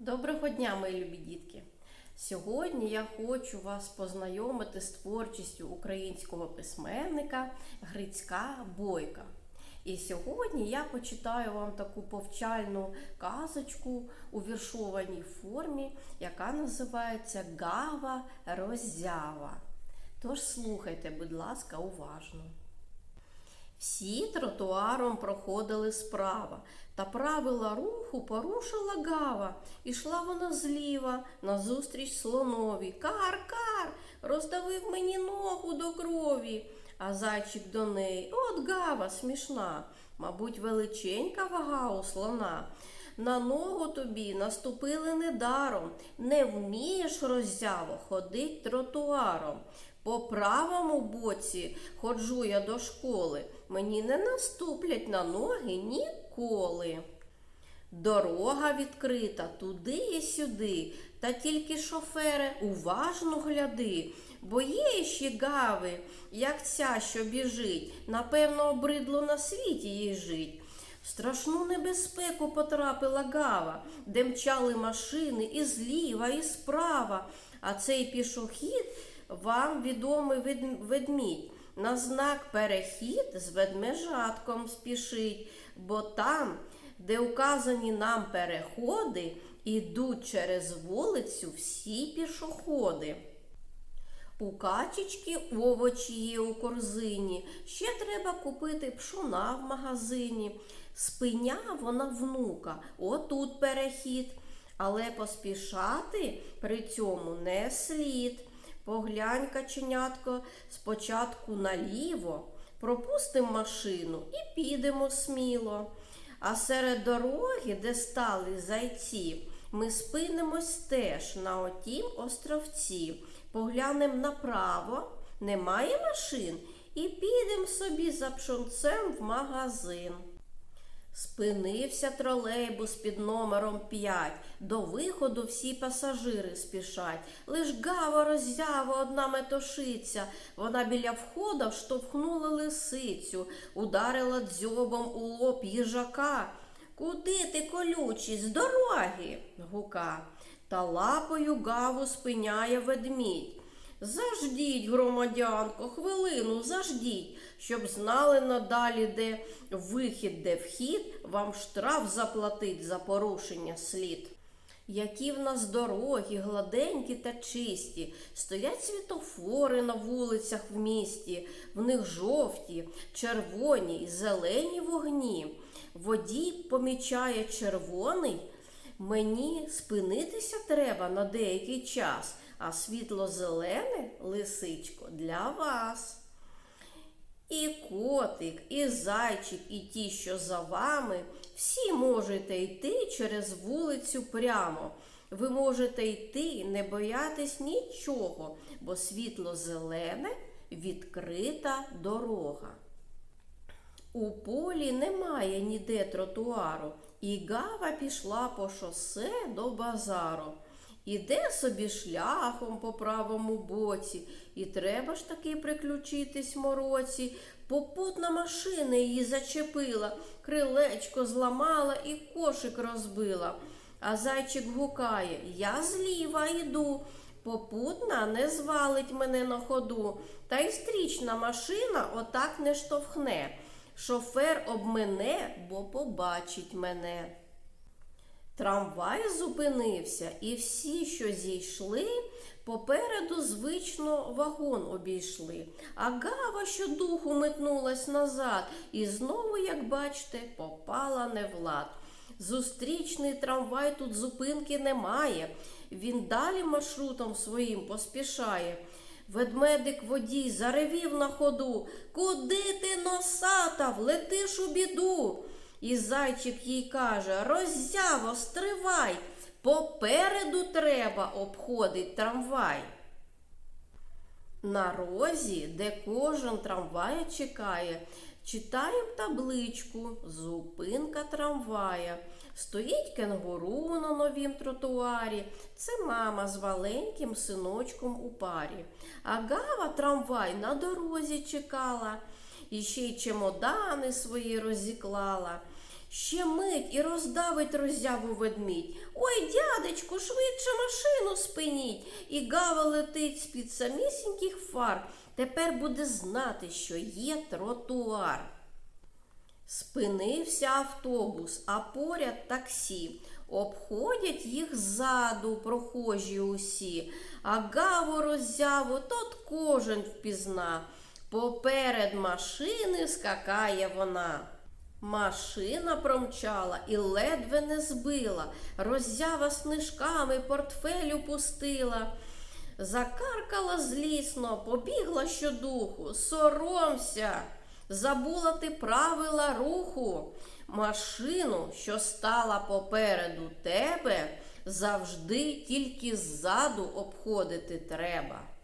Доброго дня, мої любі дітки! Сьогодні я хочу вас познайомити з творчістю українського письменника Грицька Бойка. І сьогодні я почитаю вам таку повчальну казочку у віршованій формі, яка називається Гава Роззява. Тож слухайте, будь ласка, уважно. Всі тротуаром проходили справа, та правила руху порушила гава. Ішла вона зліва назустріч слонові. Кар, кар, роздавив мені ногу до крові. А зайчик до неї. От гава смішна, мабуть, величенька вага у слона. На ногу тобі наступили недаром, не вмієш роззяво ходить тротуаром. По правому боці ходжу я до школи, мені не наступлять на ноги ніколи. Дорога відкрита туди і сюди, та тільки шофере уважно гляди, бо є ще гави, як ця, що біжить, напевно, обридло на світі їй жить. В страшну небезпеку потрапила гава, де мчали машини і зліва, і справа, а цей пішохід вам відомий ведмідь. На знак перехід з ведмежатком спішить, бо там, де указані нам переходи, ідуть через вулицю всі пішоходи. У качечки овочі є у корзині, ще треба купити пшона в магазині. Спиня вона внука, отут перехід, але поспішати при цьому не слід. Поглянь, каченятко, спочатку наліво, пропустимо машину і підемо сміло. А серед дороги, де стали зайці, ми спинимось теж на отім островці. Поглянем направо, немає машин, і підемо собі за пшонцем в магазин. Спинився тролейбус під номером 5. До виходу всі пасажири спішать. Лиш гава роззява одна метошиця. Вона біля входа вштовхнула лисицю, ударила дзьобом у лоб їжака. Куди ти колючий, з дороги? гука. Та лапою гаву спиняє ведмідь. Заждіть, громадянко, хвилину, заждіть, щоб знали надалі, де вихід, де вхід, вам штраф заплатить за порушення слід. Які в нас дороги, гладенькі та чисті, стоять світофори на вулицях в місті, в них жовті, червоні й зелені вогні. Водій помічає червоний, мені спинитися треба на деякий час, а світло-зелене лисичко для вас. І котик, і зайчик, і ті, що за вами, всі можете йти через вулицю прямо. Ви можете йти, не боятись нічого, бо світло-зелене відкрита дорога. У полі немає ніде тротуару, і гава пішла по шосе до базару. Іде собі шляхом по правому боці, і треба ж таки приключитись мороці. Попутна машина її зачепила, крилечко зламала і кошик розбила. А зайчик гукає Я зліва йду. Попутна не звалить мене на ходу, та й стрічна машина отак не штовхне. Шофер обмене, бо побачить мене. Трамвай зупинився, і всі, що зійшли, попереду звично вагон обійшли. А гава щодуху метнулась назад і знову, як бачите, попала не в лад. Зустрічний трамвай тут зупинки немає. Він далі маршрутом своїм поспішає. Ведмедик водій заревів на ходу. Куди ти носата, влетиш у біду? І зайчик їй каже Роззяво, стривай, попереду треба обходить трамвай. На розі, де кожен трамвай чекає, читаємо табличку Зупинка трамвая. Стоїть кенгуру на новім тротуарі. Це мама з маленьким синочком у парі. А гава трамвай на дорозі чекала і ще й чемодани свої розіклала. Ще мить і роздавить роззяву ведмідь. Ой, дядечку, швидше машину спиніть. І гава летить з-під самісіньких фар. Тепер буде знати, що є тротуар. Спинився автобус, а поряд таксі. Обходять їх ззаду прохожі усі, а гаву роззяву тот кожен впізна. Поперед машини скакає вона. Машина промчала і ледве не збила, роззява снижками портфелю пустила. Закаркала злісно, побігла щодуху. Соромся, забула ти правила руху. Машину, що стала попереду тебе, завжди тільки ззаду обходити треба.